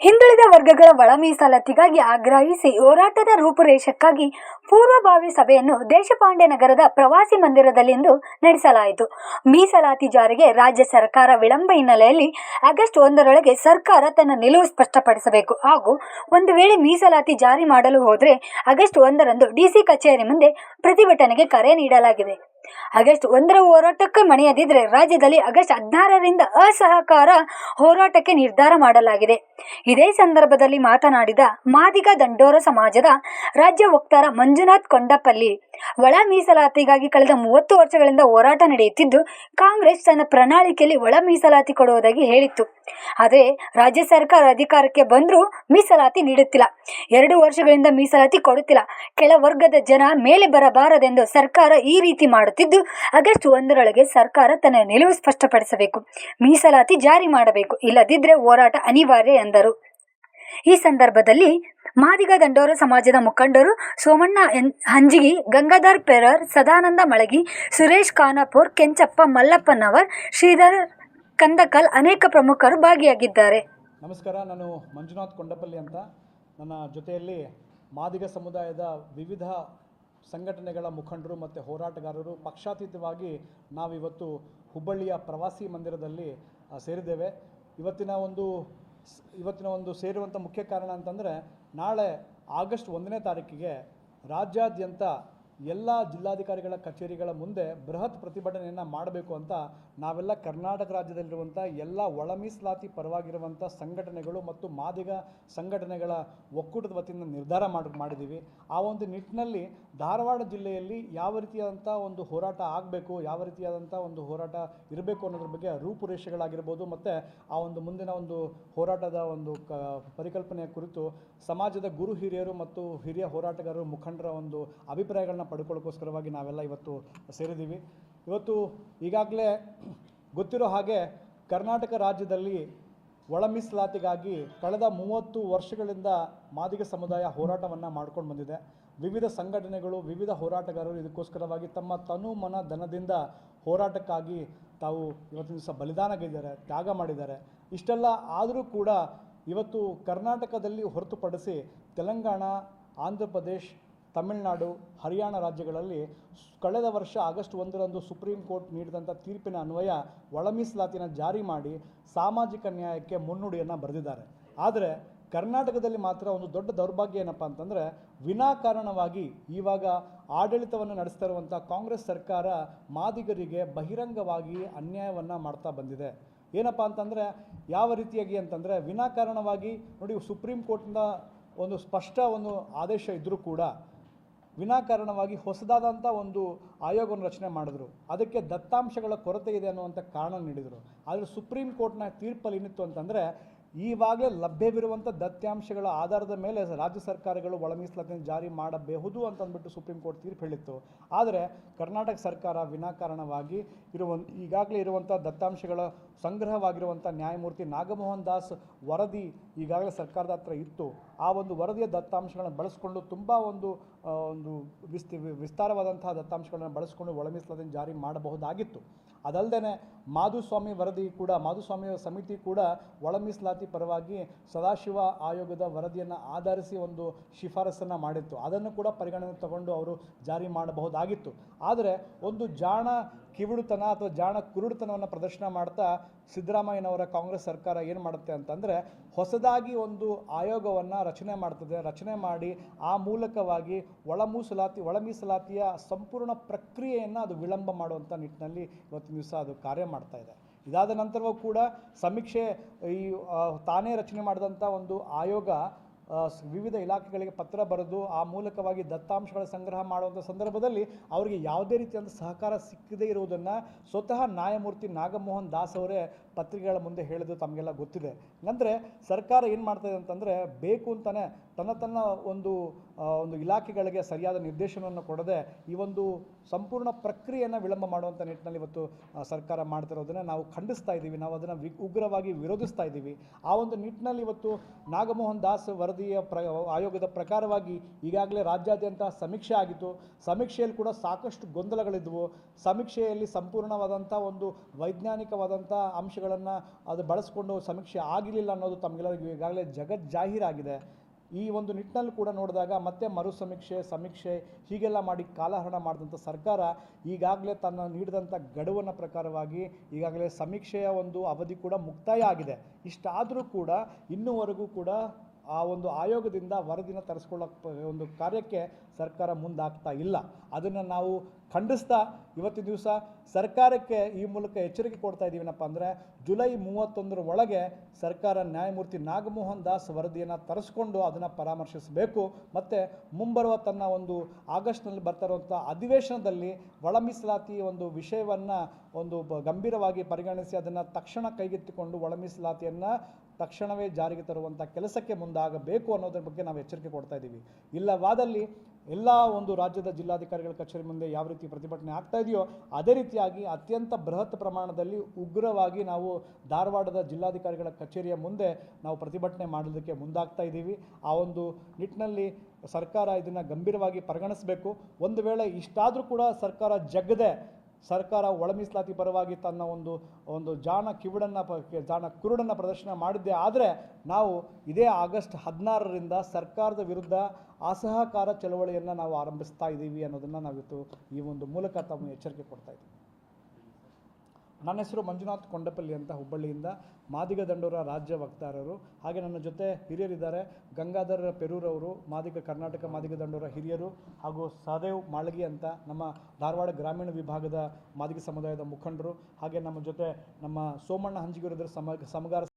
ಹಿಂದುಳಿದ ವರ್ಗಗಳ ಒಳ ಮೀಸಲಾತಿಗಾಗಿ ಆಗ್ರಹಿಸಿ ಹೋರಾಟದ ರೂಪುರೇಷಕ್ಕಾಗಿ ಪೂರ್ವಭಾವಿ ಸಭೆಯನ್ನು ದೇಶಪಾಂಡೆ ನಗರದ ಪ್ರವಾಸಿ ಮಂದಿರದಲ್ಲಿಂದು ನಡೆಸಲಾಯಿತು. ಮೀಸಲಾತಿ ಜಾರಿಗೆ ರಾಜ್ಯ ಸರ್ಕಾರ ವಿಳಂಬ ಹಿನ್ನೆಲೆಯಲ್ಲಿ ಆಗಸ್ಟ್ ಒಂದರೊಳಗೆ ಸರ್ಕಾರ ತನ್ನ ನಿಲುವು ಸ್ಪಷ್ಟಪಡಿಸಬೇಕು. ಹಾಗೂ ಒಂದು ವೇಳೆ ಮೀಸಲಾತಿ ಜಾರಿ ಮಾಡಲು ಹೋದರೆ ಆಗಸ್ಟ್ ಒಂದರಂದು ಡಿಸಿ ಕಚೇರಿ ಮುಂದೆ ಪ್ರತಿಭಟನೆಗೆ ಕರೆ ನೀಡಲಾಗಿದೆ. ಆಗಸ್ಟ್ ಒಂದರ ಹೋರಾಟಕ್ಕೆ ಮಣಿಯದಿದ್ರೆ ರಾಜ್ಯದಲ್ಲಿ ಆಗಸ್ಟ್ ಹದಿನಾರರಿಂದ ಅಸಹಕಾರ ಹೋರಾಟಕ್ಕೆ ನಿರ್ಧಾರ ಮಾಡಲಾಗಿದೆ. ಇದೇ ಸಂದರ್ಭದಲ್ಲಿ ಮಾತನಾಡಿದ ಮಾದಿಗ ದಂಡೋರ ಸಮಾಜದ ರಾಜ್ಯ ವಕ್ತಾರ ಮಂಜುನಾಥ್ ಕೊಂಡಪಲ್ಲಿ, ಒಳ ಮೀಸಲಾತಿಗಾಗಿ ಕಳೆದ ಮೂವತ್ತು ವರ್ಷಗಳಿಂದ ಹೋರಾಟ ನಡೆಯುತ್ತಿದ್ದು, ಕಾಂಗ್ರೆಸ್ ತನ್ನ ಪ್ರಣಾಳಿಕೆಯಲ್ಲಿ ಒಳ ಮೀಸಲಾತಿ ಕೊಡುವುದಾಗಿ ಹೇಳಿತ್ತು. ಆದರೆ ರಾಜ್ಯ ಸರ್ಕಾರ ಅಧಿಕಾರಕ್ಕೆ ಬಂದರೂ ಮೀಸಲಾತಿ ನೀಡುತ್ತಿಲ್ಲ. ಎರಡು ವರ್ಷಗಳಿಂದ ಮೀಸಲಾತಿ ಕೊಡುತ್ತಿಲ್ಲ. ಕೆಳ ವರ್ಗದ ಜನ ಮೇಲೆ ಬರಬಾರದೆಂದು ಸರ್ಕಾರ ಈ ರೀತಿ ಮಾಡುತ್ತಿದ್ದು ಆಗಸ್ಟ್ ಒಂದರೊಳಗೆ ಸರ್ಕಾರ ತನ್ನ ನಿಲುವು ಸ್ಪಷ್ಟಪಡಿಸಬೇಕು. ಮೀಸಲಾತಿ ಜಾರಿ ಮಾಡಬೇಕು. ಇಲ್ಲದಿದ್ದರೆ ಹೋರಾಟ ಅನಿವಾರ್ಯ ಎಂದರು. ಈ ಸಂದರ್ಭದಲ್ಲಿ ಮಾದಿಗ ದಂಡೋರ ಸಮಾಜದ ಮುಖಂಡರು ಸೋಮಣ್ಣ ಹಂಜಿಗಿ, ಗಂಗಾಧರ್ ಪೆರರ್, ಸದಾನಂದ ಮಳಗಿ, ಸುರೇಶ್ ಖಾನಾಪುರ್, ಕೆಂಚಪ್ಪ ಮಲ್ಲಪ್ಪನವರ್, ಶ್ರೀಧರ್ ಕಂದಕಲ್ ಅನೇಕ ಪ್ರಮುಖರು ಭಾಗಿಯಾಗಿದ್ದಾರೆ. ನಮಸ್ಕಾರ, ನಾನು ಮಂಜುನಾಥ್ ಕೊಂಡಪಲ್ಲಿ ಅಂತ. ನನ್ನ ಜೊತೆಯಲ್ಲಿ ಮಾದಿಗ ಸಮುದಾಯದ ವಿವಿಧ ಸಂಘಟನೆಗಳ ಮುಖಂಡರು ಮತ್ತು ಹೋರಾಟಗಾರರು ಪಕ್ಷಾತೀತವಾಗಿ ನಾವಿವತ್ತು ಹುಬ್ಬಳ್ಳಿಯ ಪ್ರವಾಸಿ ಮಂದಿರದಲ್ಲಿ ಸೇರಿದ್ದೇವೆ. ಇವತ್ತಿನ ಒಂದು ಇವತ್ತಿನ ಒಂದು ಸೇರುವಂಥ ಮುಖ್ಯ ಕಾರಣ ಅಂತಂದರೆ ನಾಳೆ ಆಗಸ್ಟ್ ಒಂದನೇ ತಾರೀಕಿಗೆ ರಾಜ್ಯಾದ್ಯಂತ ಎಲ್ಲ ಜಿಲ್ಲಾಧಿಕಾರಿಗಳ ಕಚೇರಿಗಳ ಮುಂದೆ ಬೃಹತ್ ಪ್ರತಿಭಟನೆಯನ್ನು ಮಾಡಬೇಕು ಅಂತ ನಾವೆಲ್ಲ ಕರ್ನಾಟಕ ರಾಜ್ಯದಲ್ಲಿರುವಂಥ ಎಲ್ಲ ಒಳ ಮೀಸಲಾತಿ ಪರವಾಗಿರುವಂಥ ಸಂಘಟನೆಗಳು ಮತ್ತು ಮಾದಿಗ ಸಂಘಟನೆಗಳ ಒಕ್ಕೂಟದ ವತಿಯಿಂದ ನಿರ್ಧಾರ ಮಾಡಿ ಮಾಡಿದ್ದೀವಿ ಆ ಒಂದು ನಿಟ್ಟಿನಲ್ಲಿ ಧಾರವಾಡ ಜಿಲ್ಲೆಯಲ್ಲಿ ಯಾವ ರೀತಿಯಾದಂಥ ಒಂದು ಹೋರಾಟ ಆಗಬೇಕು, ಯಾವ ರೀತಿಯಾದಂಥ ಒಂದು ಹೋರಾಟ ಇರಬೇಕು ಅನ್ನೋದ್ರ ಬಗ್ಗೆ ರೂಪುರೇಷೆಗಳಾಗಿರ್ಬೋದು ಮತ್ತು ಆ ಒಂದು ಮುಂದಿನ ಒಂದು ಹೋರಾಟದ ಒಂದು ಕ, ಪರಿಕಲ್ಪನೆಯ ಕುರಿತು ಸಮಾಜದ ಗುರು ಹಿರಿಯರು ಮತ್ತು ಹಿರಿಯ ಹೋರಾಟಗಾರರು ಮುಖಂಡರ ಒಂದು ಅಭಿಪ್ರಾಯಗಳನ್ನ ಪಡ್ಕೊಳ್ಳೋಕ್ಕೋಸ್ಕರವಾಗಿ ನಾವೆಲ್ಲ ಇವತ್ತು ಸೇರಿದ್ದೀವಿ. ಇವತ್ತು ಈಗಾಗಲೇ ಗೊತ್ತಿರೋ ಹಾಗೆ ಕರ್ನಾಟಕ ರಾಜ್ಯದಲ್ಲಿ ಒಳ ಮೀಸಲಾತಿಗಾಗಿ ಕಳೆದ ಮೂವತ್ತು ವರ್ಷಗಳಿಂದ ಮಾದಿಗ ಸಮುದಾಯ ಹೋರಾಟವನ್ನು ಮಾಡ್ಕೊಂಡು ಬಂದಿದೆ. ವಿವಿಧ ಸಂಘಟನೆಗಳು, ವಿವಿಧ ಹೋರಾಟಗಾರರು ಇದಕ್ಕೋಸ್ಕರವಾಗಿ ತಮ್ಮ ತನು ಮನ ಧನದಿಂದ ಹೋರಾಟಕ್ಕಾಗಿ ತಾವು ಇವತ್ತಿನ ದಿವಸ ಬಲಿದಾನಗಿದ್ದಾರೆ ತ್ಯಾಗ ಮಾಡಿದ್ದಾರೆ. ಇಷ್ಟೆಲ್ಲ ಆದರೂ ಕೂಡ ಇವತ್ತು ಕರ್ನಾಟಕದಲ್ಲಿ ಹೊರತುಪಡಿಸಿ ತೆಲಂಗಾಣ, ಆಂಧ್ರ ಪ್ರದೇಶ್ ತಮಿಳುನಾಡು, ಹರಿಯಾಣ ರಾಜ್ಯಗಳಲ್ಲಿ ಕಳೆದ ವರ್ಷ ಆಗಸ್ಟ್ ಒಂದರಂದು ಸುಪ್ರೀಂ ಕೋರ್ಟ್ ನೀಡಿದಂಥ ತೀರ್ಪಿನ ಅನ್ವಯ ಒಳ ಮೀಸಲಾತಿನ ಜಾರಿ ಮಾಡಿ ಸಾಮಾಜಿಕ ನ್ಯಾಯಕ್ಕೆ ಮುನ್ನುಡಿಯನ್ನು ಬರೆದಿದ್ದಾರೆ. ಆದರೆ ಕರ್ನಾಟಕದಲ್ಲಿ ಮಾತ್ರ ಒಂದು ದೊಡ್ಡ ದೌರ್ಭಾಗ್ಯ ಏನಪ್ಪ ಅಂತಂದರೆ ವಿನಾಕಾರಣವಾಗಿ ಇವಾಗ ಆಡಳಿತವನ್ನು ನಡೆಸ್ತಾ ಇರುವಂಥ ಕಾಂಗ್ರೆಸ್ ಸರ್ಕಾರ ಮಾದಿಗರಿಗೆ ಬಹಿರಂಗವಾಗಿ ಅನ್ಯಾಯವನ್ನು ಮಾಡ್ತಾ ಬಂದಿದೆ. ಏನಪ್ಪ ಅಂತಂದರೆ ಯಾವ ರೀತಿಯಾಗಿ ಅಂತಂದರೆ ವಿನಾಕಾರಣವಾಗಿ ನೋಡಿ ಸುಪ್ರೀಂ ಕೋರ್ಟ್ನ ಒಂದು ಸ್ಪಷ್ಟ ಒಂದು ಆದೇಶ ಇದ್ದರೂ ಕೂಡ ವಿನಾಕಾರಣವಾಗಿ ಹೊಸದಾದಂಥ ಒಂದು ಆಯೋಗವನ್ನು ರಚನೆ ಮಾಡಿದ್ರು. ಅದಕ್ಕೆ ದತ್ತಾಂಶಗಳ ಕೊರತೆ ಇದೆ ಅನ್ನುವಂಥ ಕಾರಣ ನೀಡಿದರು. ಆದರೆ ಸುಪ್ರೀಂ ಕೋರ್ಟ್ನ ತೀರ್ಪಲ್ಲಿ ಏನಿತ್ತು ಅಂತಂದರೆ ಈವಾಗಲೇ ಲಭ್ಯವಿರುವಂಥ ದತ್ತಾಂಶಗಳ ಆಧಾರದ ಮೇಲೆ ರಾಜ್ಯ ಸರ್ಕಾರಗಳು ಒಳ ಮೀಸಲಾತಿಯನ್ನು ಜಾರಿ ಮಾಡಬಹುದು ಅಂತ ಅಂದ್ಬಿಟ್ಟು ಸುಪ್ರೀಂ ಕೋರ್ಟ್ ತೀರ್ಪು ಹೇಳಿತ್ತು. ಆದರೆ ಕರ್ನಾಟಕ ಸರ್ಕಾರ ವಿನಾಕಾರಣವಾಗಿ ಇರುವ ಈಗಾಗಲೇ ಇರುವಂಥ ದತ್ತಾಂಶಗಳ ಸಂಗ್ರಹವಾಗಿರುವಂಥ ನ್ಯಾಯಮೂರ್ತಿ ನಾಗಮೋಹನ್ ದಾಸ್ ವರದಿ ಈಗಾಗಲೇ ಸರ್ಕಾರದ ಹತ್ರ ಇತ್ತು. ಆ ಒಂದು ವರದಿಯ ದತ್ತಾಂಶಗಳನ್ನು ಬಳಸಿಕೊಂಡು ತುಂಬ ಒಂದು ಒಂದು ವಿಸ್ತಿ, ವಿಸ್ತಾರವಾದಂತಹ ದತ್ತಾಂಶಗಳನ್ನು ಬಳಸಿಕೊಂಡು ಒಳ ಮೀಸಲಾತಿಯನ್ನು ಜಾರಿ ಮಾಡಬಹುದಾಗಿತ್ತು. ಅದಲ್ಲದೆ ಮಾಧುಸ್ವಾಮಿ ವರದಿ ಕೂಡ ಮಾಧುಸ್ವಾಮಿ ಸಮಿತಿ ಕೂಡ ಒಳ ಮೀಸಲಾತಿ ಪರವಾಗಿ ಸದಾಶಿವ ಆಯೋಗದ ವರದಿಯನ್ನು ಆಧರಿಸಿ ಒಂದು ಶಿಫಾರಸನ್ನು ಮಾಡಿತ್ತು. ಅದನ್ನು ಕೂಡ ಪರಿಗಣನೆ ತಗೊಂಡು ಅವರು ಜಾರಿ ಮಾಡಬಹುದಾಗಿತ್ತು. ಆದರೆ ಒಂದು ಜಾಣ ಕಿವುಡುತನ ಅಥವಾ ಜಾಣ ಕುರುಡುತನವನ್ನು ಪ್ರದರ್ಶನ ಮಾಡ್ತಾ ಸಿದ್ದರಾಮಯ್ಯನವರ ಕಾಂಗ್ರೆಸ್ ಸರ್ಕಾರ ಏನು ಮಾಡುತ್ತೆ ಅಂತಂದರೆ ಹೊಸದಾಗಿ ಒಂದು ಆಯೋಗವನ್ನು ರಚನೆ ಮಾಡ್ತದೆ. ರಚನೆ ಮಾಡಿ ಆ ಮೂಲಕವಾಗಿ ಒಳ ಒಳಮೀಸಲಾತಿಯ ಒಳ ಮೀಸಲಾತಿಯ ಸಂಪೂರ್ಣ ಪ್ರಕ್ರಿಯೆಯನ್ನು ಅದು ವಿಳಂಬ ಮಾಡುವಂಥ ನಿಟ್ಟಿನಲ್ಲಿ ಇವತ್ತಿನ ದಿವಸ ಅದು ಕಾರ್ಯ ಮಾಡ್ತಾ ಇದೆ. ಇದಾದ ನಂತರವೂ ಕೂಡ ಸಮೀಕ್ಷೆ ಈ ತಾನೇ ರಚನೆ ಮಾಡಿದಂಥ ಒಂದು ಆಯೋಗ ವಿವಿಧ ಇಲಾಖೆಗಳಿಗೆ ಪತ್ರ ಬರೆದು ಆ ಮೂಲಕವಾಗಿ ದತ್ತಾಂಶಗಳ ಸಂಗ್ರಹ ಮಾಡುವಂಥ ಸಂದರ್ಭದಲ್ಲಿ ಅವರಿಗೆ ಯಾವುದೇ ರೀತಿಯಾದ ಸಹಕಾರ ಸಿಕ್ಕದೇ ಇರುವುದನ್ನು ಸ್ವತಃ ನ್ಯಾಯಮೂರ್ತಿ ನಾಗಮೋಹನ್ ದಾಸ್ ಅವರೇ ಪತ್ರಿಕೆಗಳ ಮುಂದೆ ಹೇಳಿದ್ದು ತಮಗೆಲ್ಲ ಗೊತ್ತಿದೆ. ಅಂದರೆ ಸರ್ಕಾರ ಏನು ಮಾಡ್ತಾಯಿದೆ ಅಂತಂದರೆ ಬೇಕು ಅಂತಲೇ ತನ್ನ ತನ್ನ ಒಂದು ಒಂದು ಇಲಾಖೆಗಳಿಗೆ ಸರಿಯಾದ ನಿರ್ದೇಶನವನ್ನು ಕೊಡದೆ ಈ ಒಂದು ಸಂಪೂರ್ಣ ಪ್ರಕ್ರಿಯೆಯನ್ನು ವಿಳಂಬ ಮಾಡುವಂಥ ನಿಟ್ಟಿನಲ್ಲಿ ಇವತ್ತು ಸರ್ಕಾರ ಮಾಡ್ತಿರೋದನ್ನು ನಾವು ಖಂಡಿಸ್ತಾ ಇದ್ದೀವಿ. ನಾವು ಅದನ್ನು ವಿ ಉಗ್ರವಾಗಿ ವಿರೋಧಿಸ್ತಾ ಇದ್ದೀವಿ. ಆ ಒಂದು ನಿಟ್ಟಿನಲ್ಲಿ ಇವತ್ತು ನಾಗಮೋಹನ್ ದಾಸ್ ವರದಿಯ ಪ್ರ, ಆಯೋಗದ ಪ್ರಕಾರವಾಗಿ ಈಗಾಗಲೇ ರಾಜ್ಯಾದ್ಯಂತ ಸಮೀಕ್ಷೆ ಆಗಿತ್ತು. ಸಮೀಕ್ಷೆಯಲ್ಲಿ ಕೂಡ ಸಾಕಷ್ಟು ಗೊಂದಲಗಳಿದ್ವು. ಸಮೀಕ್ಷೆಯಲ್ಲಿ ಸಂಪೂರ್ಣವಾದಂಥ ಒಂದು ವೈಜ್ಞಾನಿಕವಾದಂಥ ಅಂಶಗಳನ್ನು ಅದು ಬಳಸಿಕೊಂಡು ಸಮೀಕ್ಷೆ ಆಗಿರಲಿಲ್ಲ ಅನ್ನೋದು ತಮಗೆಲ್ಲರಿಗೂ ಈಗಾಗಲೇ ಜಗತ್ ಜಾಹೀರಾಗಿದೆ. ಈ ಒಂದು ನಿಟ್ಟಿನಲ್ಲಿ ಕೂಡ ನೋಡಿದಾಗ ಮತ್ತೆ ಮರು ಸಮೀಕ್ಷೆ ಸಮೀಕ್ಷೆ ಹೀಗೆಲ್ಲ ಮಾಡಿ ಕಾಲಹರಣ ಮಾಡಿದಂಥ ಸರ್ಕಾರ ಈಗಾಗಲೇ ತನ್ನ ನೀಡಿದಂಥ ಗಡುವನ ಪ್ರಕಾರವಾಗಿ ಈಗಾಗಲೇ ಸಮೀಕ್ಷೆಯ ಒಂದು ಅವಧಿ ಕೂಡ ಮುಕ್ತಾಯ ಆಗಿದೆ. ಇಷ್ಟಾದರೂ ಕೂಡ ಇನ್ನೂವರೆಗೂ ಕೂಡ ಆ ಒಂದು ಆಯೋಗದಿಂದ ವರದಿನ ತರಿಸ್ಕೊಳ್ಳೋ ಒಂದು ಕಾರ್ಯಕ್ಕೆ ಸರ್ಕಾರ ಮುಂದಾಗ್ತಾ ಇಲ್ಲ. ಅದನ್ನು ನಾವು ಖಂಡಿಸ್ತಾ ಇವತ್ತಿನ ದಿವಸ ಸರ್ಕಾರಕ್ಕೆ ಈ ಮೂಲಕ ಎಚ್ಚರಿಕೆ ಕೊಡ್ತಾ ಇದ್ದೀವಿನಪ್ಪ ಅಂದರೆ ಜುಲೈ ಮೂವತ್ತೊಂದರ ಒಳಗೆ ಸರ್ಕಾರ ನ್ಯಾಯಮೂರ್ತಿ ನಾಗಮೋಹನ್ ದಾಸ್ ವರದಿಯನ್ನು ತರಿಸ್ಕೊಂಡು ಅದನ್ನು ಪರಾಮರ್ಶಿಸಬೇಕು. ಮತ್ತು ಮುಂಬರುವ ತನ್ನ ಒಂದು ಆಗಸ್ಟ್ನಲ್ಲಿ ಬರ್ತಾ ಇರುವಂಥ ಅಧಿವೇಶನದಲ್ಲಿ ಒಳ ಮೀಸಲಾತಿ ಒಂದು ವಿಷಯವನ್ನು ಒಂದು ಗಂಭೀರವಾಗಿ ಪರಿಗಣಿಸಿ ಅದನ್ನು ತಕ್ಷಣ ಕೈಗೆತ್ತಿಕೊಂಡು ಒಳ ಮೀಸಲಾತಿಯನ್ನು ತಕ್ಷಣವೇ ಜಾರಿಗೆ ತರುವಂಥ ಕೆಲಸಕ್ಕೆ ಮುಂದಾಗಬೇಕು ಅನ್ನೋದ್ರ ಬಗ್ಗೆ ನಾವು ಎಚ್ಚರಿಕೆ ಕೊಡ್ತಾ ಇದ್ದೀವಿ. ಇಲ್ಲವಾದಲ್ಲಿ ಎಲ್ಲ ಒಂದು ರಾಜ್ಯದ ಜಿಲ್ಲಾಧಿಕಾರಿಗಳ ಕಚೇರಿ ಮುಂದೆ ಯಾವ ರೀತಿ ಪ್ರತಿಭಟನೆ ಆಗ್ತಾ ಇದೆಯೋ ಅದೇ ರೀತಿಯಾಗಿ ಅತ್ಯಂತ ಬೃಹತ್ ಪ್ರಮಾಣದಲ್ಲಿ ಉಗ್ರವಾಗಿ ನಾವು ಧಾರವಾಡದ ಜಿಲ್ಲಾಧಿಕಾರಿಗಳ ಕಚೇರಿಯ ಮುಂದೆ ನಾವು ಪ್ರತಿಭಟನೆ ಮಾಡೋದಕ್ಕೆ ಮುಂದಾಗ್ತಾ ಇದ್ದೀವಿ. ಆ ಒಂದು ನಿಟ್ಟಿನಲ್ಲಿ ಸರ್ಕಾರ ಇದನ್ನು ಗಂಭೀರವಾಗಿ ಪರಿಗಣಿಸಬೇಕು. ಒಂದು ವೇಳೆ ಇಷ್ಟಾದರೂ ಕೂಡ ಸರ್ಕಾರ ಜಗ್ಗದೆ ಸರ್ಕಾರ ಒಳ ಮೀಸಲಾತಿ ಪರವಾಗಿ ತನ್ನ ಒಂದು ಒಂದು ಜಾಣ ಕಿವುಡನ್ನು ಪ ಜಾಣ ಕುರುಡನ್ನು ಪ್ರದರ್ಶನ ಮಾಡಿದ್ದೆ. ಆದರೆ ನಾವು ಇದೇ ಆಗಸ್ಟ್ ಹದಿನಾರರಿಂದ ಸರ್ಕಾರದ ವಿರುದ್ಧ ಅಸಹಕಾರ ಚಳವಳಿಯನ್ನು ನಾವು ಆರಂಭಿಸ್ತಾ ಇದ್ದೀವಿ ಅನ್ನೋದನ್ನು ನಾವಿತ್ತು ಈ ಒಂದು ಮೂಲಕ ತಮ್ಮ ಎಚ್ಚರಿಕೆ ಕೊಡ್ತಾ ಇದ್ದೀವಿ. ನನ್ನ ಹೆಸರು ಮಂಜುನಾಥ್ ಕೊಂಡಪಲ್ಲಿ ಅಂತ ಹುಬ್ಬಳ್ಳಿಯಿಂದ ಮಾದಿಗ ದಂಡೋರ ರಾಜ್ಯ ವಕ್ತಾರರು. ಹಾಗೆ ನನ್ನ ಜೊತೆ ಹಿರಿಯರಿದ್ದಾರೆ ಗಂಗಾಧರ ಪೆರೂರವರು, ಮಾದಿಗ ಕರ್ನಾಟಕ ಮಾದಿಗ ದಂಡೋರ ಹಿರಿಯರು ಹಾಗೂ ಸಹದೇವ್ ಮಾಳಗಿ ಅಂತ ನಮ್ಮ ಧಾರವಾಡ ಗ್ರಾಮೀಣ ವಿಭಾಗದ ಮಾದಿಗ ಸಮುದಾಯದ ಮುಖಂಡರು. ಹಾಗೆ ನಮ್ಮ ಜೊತೆ ನಮ್ಮ ಸೋಮಣ್ಣ ಹಂಜಿಗಿರಿದ್ರ ಸಮ, ಸಮಗಾರ